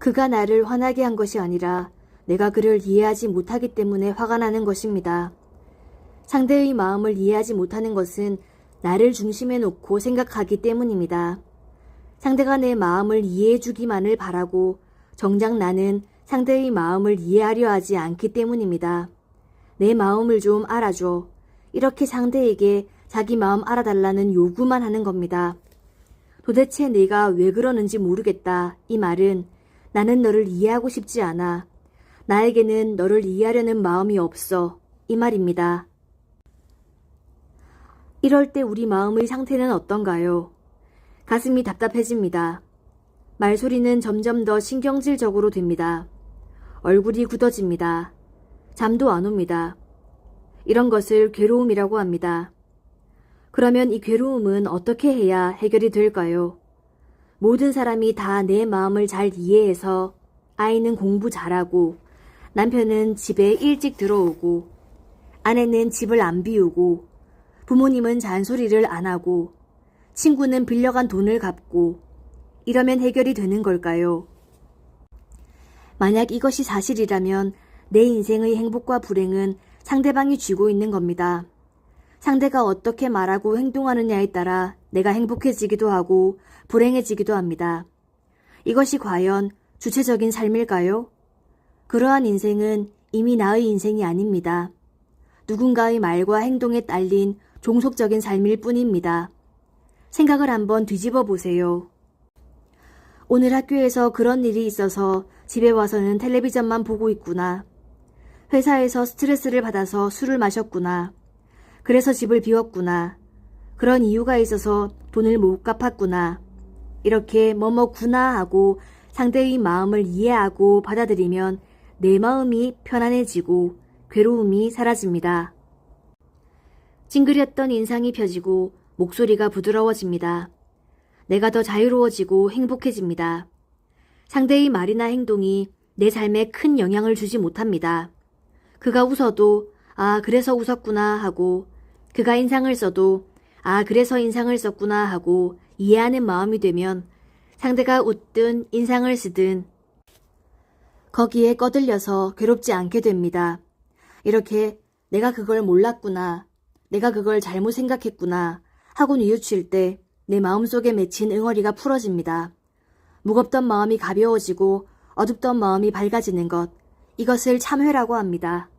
그가 나를 화나게 한 것이 아니라 내가 그를 이해하지 못하기 때문에 화가 나는 것입니다. 상대의 마음을 이해하지 못하는 것은 나를 중심에 놓고 생각하기 때문입니다. 상대가 내 마음을 이해해 주기만을 바라고 정작 나는 상대의 마음을 이해하려 하지 않기 때문입니다. 내 마음을 좀 알아줘. 이렇게 상대에게 자기 마음 알아달라는 요구만 하는 겁니다. 도대체 내가 왜 그러는지 모르겠다. 이 말은 나는 너를 이해하고 싶지 않아. 나에게는 너를 이해하려는 마음이 없어. 이 말입니다. 이럴 때 우리 마음의 상태는 어떤가요? 가슴이 답답해집니다. 말소리는 점점 더 신경질적으로 됩니다. 얼굴이 굳어집니다. 잠도 안 옵니다. 이런 것을 괴로움이라고 합니다. 그러면 이 괴로움은 어떻게 해야 해결이 될까요? 모든 사람이 다 내 마음을 잘 이해해서 아이는 공부 잘하고 남편은 집에 일찍 들어오고 아내는 집을 안 비우고 부모님은 잔소리를 안 하고 친구는 빌려간 돈을 갚고 이러면 해결이 되는 걸까요? 만약 이것이 사실이라면 내 인생의 행복과 불행은 상대방이 쥐고 있는 겁니다. 상대가 어떻게 말하고 행동하느냐에 따라 내가 행복해지기도 하고 불행해지기도 합니다. 이것이 과연 주체적인 삶일까요? 그러한 인생은 이미 나의 인생이 아닙니다. 누군가의 말과 행동에 딸린 종속적인 삶일 뿐입니다. 생각을 한번 뒤집어 보세요. 오늘 학교에서 그런 일이 있어서 집에 와서는 텔레비전만 보고 있구나. 회사에서 스트레스를 받아서 술을 마셨구나. 그래서 집을 비웠구나. 그런 이유가 있어서 돈을 못 갚았구나. 이렇게 뭐뭐구나 하고 상대의 마음을 이해하고 받아들이면 내 마음이 편안해지고 괴로움이 사라집니다. 찡그렸던 인상이 펴지고 목소리가 부드러워집니다. 내가 더 자유로워지고 행복해집니다. 상대의 말이나 행동이 내 삶에 큰 영향을 주지 못합니다. 그가 웃어도 아 그래서 웃었구나 하고 그가 인상을 써도 아 그래서 인상을 썼구나 하고 이해하는 마음이 되면 상대가 웃든 인상을 쓰든 거기에 꺼들려서 괴롭지 않게 됩니다. 이렇게 내가 그걸 몰랐구나, 내가 그걸 잘못 생각했구나 하고 뉘우칠 때 내 마음속에 맺힌 응어리가 풀어집니다. 무겁던 마음이 가벼워지고 어둡던 마음이 밝아지는 것, 이것을 참회라고 합니다.